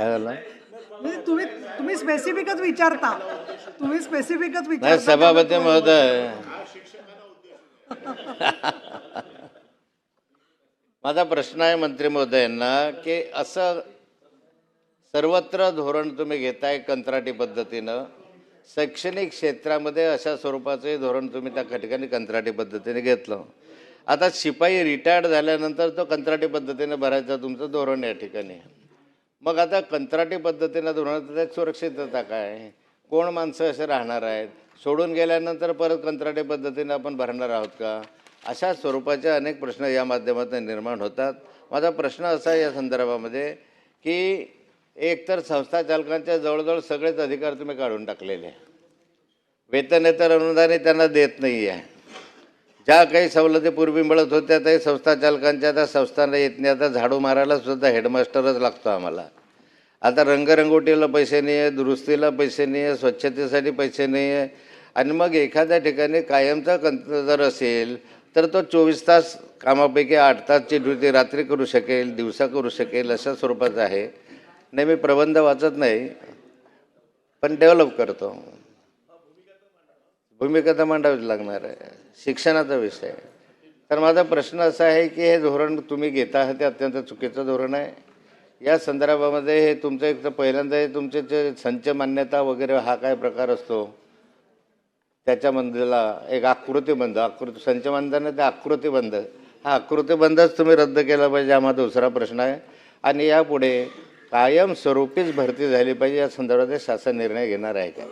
काय झालं? म्हणजे तुम्ही तुम्ही स्पेसिफिकच विचारता. तुम्ही स्पेसिफिकच नाही विचारता. सभापती महोदय. माझा प्रश्न आहे मंत्री महोदयांना की असं सर्वत्र धोरण तुम्ही घेताय कंत्राटी पद्धतीनं शैक्षणिक क्षेत्रामध्ये अशा स्वरूपाचे धोरण तुम्ही त्या ठिकाणी कंत्राटी पद्धतीने घेतलं. आता शिपाई रिटायर्ड झाल्यानंतर तो कंत्राटी पद्धतीने भरायचं तुमचं धोरण या ठिकाणी. मग आता कंत्राटी पद्धतीनं धोरण त्यात सुरक्षितता काय? कोण माणसं असे राहणार आहेत? सोडून गेल्यानंतर परत कंत्राटी पद्धतीनं आपण भरणार आहोत का? अशा स्वरूपाचे अनेक प्रश्न या माध्यमातून निर्माण होतात. माझा प्रश्न असा या संदर्भामध्ये की एकतर संस्था चालकांच्या जवळजवळ सगळेच अधिकार तुम्ही काढून टाकलेले. वेतन वेतनेतर अनुदाने त्यांना देत नाही आहे ज्या काही सवलती पूर्वी मिळत होत्या त्या संस्था चालकांच्या त्या संस्थांना येत नाही आता झाडू मारायला सुद्धा हेडमास्टरच लागतो आम्हाला. आता रंगरंगोटीला पैसे नाही आहे दुरुस्तीला पैसे नाही आहे स्वच्छतेसाठी पैसे नाही आहे आणि मग एखाद्या ठिकाणी कायमचा कंत जर असेल तर तो चोवीस तास कामापैकी आठ तासची ड्युटी रात्री करू शकेल दिवसा करू शकेल अशा स्वरूपाचं आहे. नाही मी प्रबंध वाचत नाही पण डेव्हलप करतो. भूमिका तर मांडावीच लागणार आहे. शिक्षणाचा विषय. तर माझा प्रश्न असा आहे की हे धोरण तुम्ही घेता आहात ते अत्यंत चुकीचं धोरण आहे. या संदर्भामध्ये हे तुमचं एक तर पहिल्यांदा हे तुमचे जे संच मान्यता वगैरे हा काय प्रकार असतो? त्याच्यामधला एक आकृतीबंध आकृती संच मान्यता नाही ते आकृतीबंध हा आकृतीबंधच तुम्ही रद्द केला पाहिजे हा माझा दुसरा प्रश्न आहे. आणि यापुढे कायमस्वरूपीच भरती झाली पाहिजे या संदर्भात शासन निर्णय घेणार आहे का?